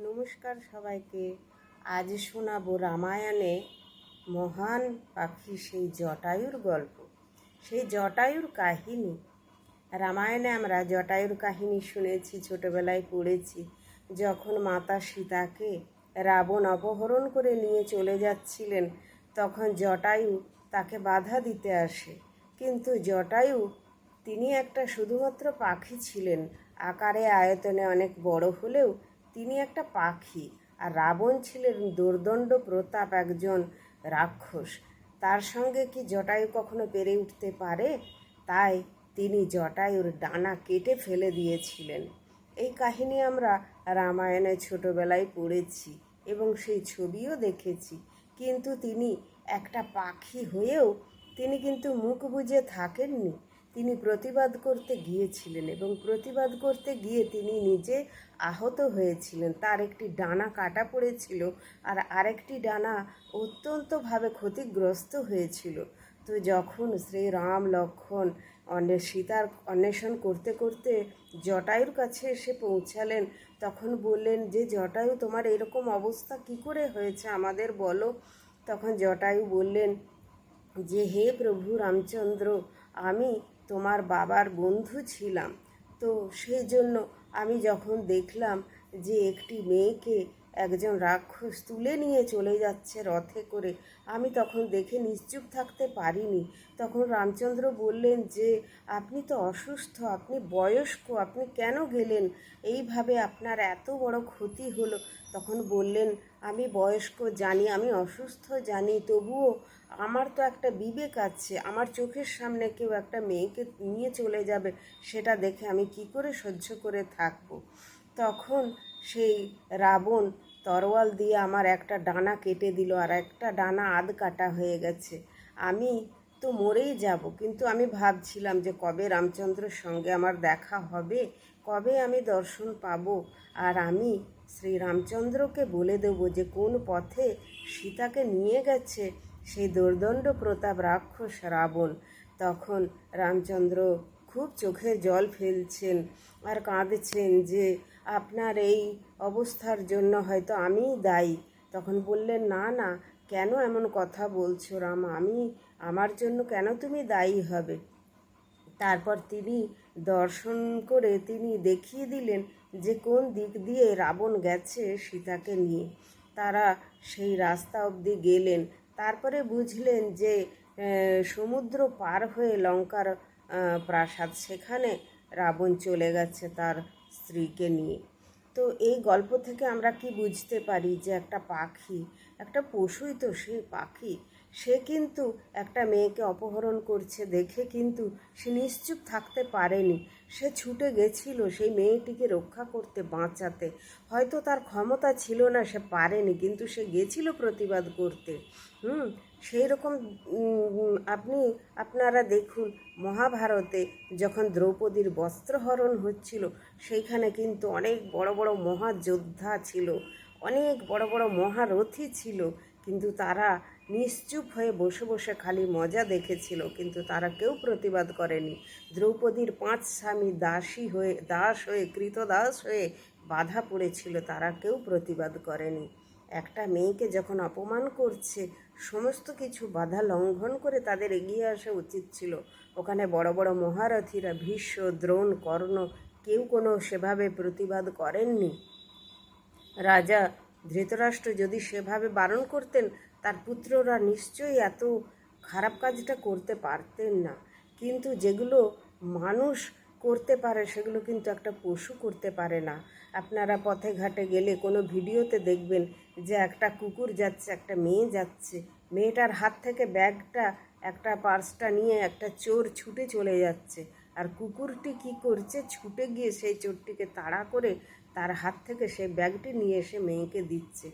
নমস্কার সবাইকে। আজ শোনাবো রামায়ণে মহান পাখি সেই জটায়ুর গল্প। সেই জটায়ুর কাহিনী। রামায়ণে আমরা জটায়ুর কাহিনী শুনেছি, ছোটবেলায় পড়েছি। যখন মাতা সীতাকে রাবণ অপহরণ করে নিয়ে চলে যাচ্ছিলেন, তখন জটায়ু তাকে বাধা দিতে আসে। কিন্তু জটায়ু, তিনি একটা শুধুমাত্র পাখি ছিলেন। আকারে আয়তনে অনেক বড় হলেও তিনি একটা পাখি, আর রাবণ ছিলেন দুর্দণ্ড প্রতাপ একজন রাক্ষস। তার সঙ্গে কি জটায়ু কখনো পেরে উঠতে পারে? তাই তিনি জটায়ুর ডানা কেটে ফেলে দিয়েছিলেন। এই কাহিনী আমরা রামায়ণে ছোটবেলায় পড়েছি এবং সেই ছবিও দেখেছি। কিন্তু তিনি একটা পাখি হয়েও তিনি কিন্তু মুখ বুজে থাকেননি। তিনি প্রতিবাদ করতে গিয়েছিলেন এবং প্রতিবাদ করতে গিয়ে তিনি নিজে আহত হয়েছিলেন। তার একটি ডানা কাটা পড়েছিল আর আরেকটি ডানা অত্যন্তভাবে ক্ষতিগ্রস্ত হয়েছিল। তো যখন শ্রী রাম লক্ষণ অন্যের সীতার অন্বেষণ করতে করতে জটায়ুর কাছে এসে পৌঁছালেন, তখন বললেন, যে জটায়ু, তোমার এরকম অবস্থা কি করে হয়েছে আমাদের বলো? তখন জটায়ু বললেন, যে হে প্রভু রামচন্দ্র, আমি তোমার বাবার বন্ধু ছিলাম। তো সেই জন্য আমি যখন দেখলাম যে একটি মেয়েকে একজন রাক্ষস তুলে নিয়ে চলে যাচ্ছে রথে করে। আমি তখন দেখে নিশ্চুপ থাকতে পারিনি। তখন রামচন্দ্র বললেন যে, আপনি তো অসুস্থ, আপনি বয়স্ক, আপনি কেন গেলেন? এইভাবে আপনার এত বড় ক্ষতি হলো। তখন বললেন, আমি বয়স্ক, জানি, আমি অসুস্থ, জানি, তবুও আমার তো একটা বিবেক আছে। আমার চোখের সামনে কেউ একটা মেয়েকে নিয়ে চলে যাবে, সেটা দেখে আমি কি করে সহ্য করে থাকব? তখন সেই রাবণ তরোয়াল দিয়ে আমার একটা ডানা কেটে দিল আর একটা ডানা আধ কাটা হয়ে গেছে। আমি তো মরেই যাব, কিন্তু আমি ভাবছিলাম যে কবে রামচন্দ্রের সঙ্গে আমার দেখা হবে, কবে আমি দর্শন পাবো। আর আমি শ্রী রামচন্দ্রকে বলে দেব যে কোন পথে সীতাকে নিয়ে গেছে সেই দুর্দণ্ড প্রতাপ রাক্ষস রাবণ। তখন রামচন্দ্র খুব চোখে জল ফেলছেন আর কাঁদছেন যে আপনার এই অবস্থার জন্য হয়তো আমিই দায়ী। তখন বললেন, না না, কেন এমন কথা বলছো রাম? আমি, আমার জন্য কেন তুমি দায়ী হবে? তারপর তিনি দর্শন করে তিনি দেখিয়ে দিলেন যে কোন দিক দিয়ে রাবণ গেছে সীতাকে নিয়ে। তারা সেই রাস্তা অবধি গেলেন। তারপরে বুঝলেন যে সমুদ্র পার হয়ে লঙ্কার প্রাসাদ সেখানে রাবণ চলে গেছে তার স্ত্রীকে নিয়ে। তো এই গল্প থেকে আমরা কি বুঝতে পারি যে একটা পাখি, একটা পশুই তো সেই পাখি, সে কিন্তু একটা মেয়েকে অপহরণ করছে দেখে কিন্তু সে নিশ্চুপ থাকতে পারেনি। সে ছুটে গেছিল সেই মেয়েটিকে রক্ষা করতে বাঁচাতে। হয়তো তার ক্ষমতা ছিল না, সে পারেনি, কিন্তু সে গেছিল প্রতিবাদ করতে। হুম? সেই রকম আপনি, আপনারা দেখুন, মহাভারতে যখন দ্রৌপদীর বস্ত্রহরণ হচ্ছিল, সেইখানে কিন্তু অনেক বড় বড় মহাযোদ্ধা ছিল, অনেক বড় বড় মহারথী ছিল, কিন্তু তারা নিশ্চুপ হয়ে বসে বসে খালি মজা দেখেছিল, কিন্তু তারা কেউ প্রতিবাদ করেনি। দ্রৌপদীর পাঁচ স্বামী দাসী হয়ে, দাস হয়ে, কৃতদাস হয়ে বাধা পড়েছিল, তারা কেউ প্রতিবাদ করেনি। একটা মেয়েকে যখন অপমান করছে সমস্ত কিছু বাধা লঙ্ঘন করে তাদের এগিয়ে আসা উচিত ছিল। ওখানে বড় বড় মহারথীরা ভীষ্ম, দ্রোণ, কর্ণ কেউ কোনো সেভাবে প্রতিবাদ করেননি। রাজা ধৃতরাষ্ট্র যদি সেভাবে বারণ করতেন, তার পুত্ররা নিশ্চয়ই এত খারাপ কাজটা করতে পারতেন না। কিন্তু যেগুলো মানুষ করতে পারে, সেগুলো কিন্তু একটা পশু করতে পারে না। আপনারা পথে ঘাটে গেলে কোনো ভিডিওতে দেখবেন যে একটা কুকুর যাচ্ছে, একটা মেয়ে যাচ্ছে। মেয়েটার হাত থেকে ব্যাগটা, একটা পার্সটা নিয়ে একটা চোর ছুটে চলে যাচ্ছে। আর কুকুরটি কি করছে, ছুটে গিয়ে সেই চোরটিকে তাড়া করে তার হাত থেকে সেই ব্যাগটি নিয়ে এসে মেয়েকে দিচ্ছে।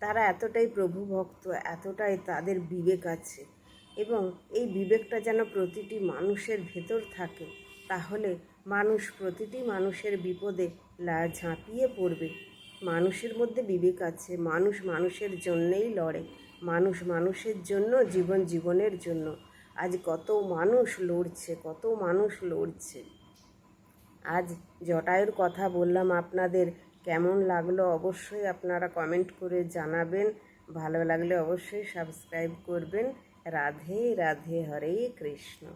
তারা এতটাই প্রভু ভক্ত এতটাই তাদের বিবেক আছে। এবং এই বিবেকটা যেন প্রতিটি মানুষের ভেতর থাকে। তাহলে মানুষ প্রতিটি মানুষের বিপদে ঝাঁপিয়ে পড়বে। মানুষের মধ্যে বিবেক আছে। মানুষ মানুষের জন্যেই লড়ে। মানুষ মানুষের জন্য, জীবন জীবনের জন্য। আজ কত মানুষ লড়ছে, কত মানুষ লড়ছে। আজ জটায়ুর কথা বললাম আপনাদের। কেমন লাগল অবশ্যই আপনারা কমেন্ট করে জানাবেন। ভালো লাগলে অবশ্যই সাবস্ক্রাইব করবেন। রাধে রাধে, হরে কৃষ্ণ।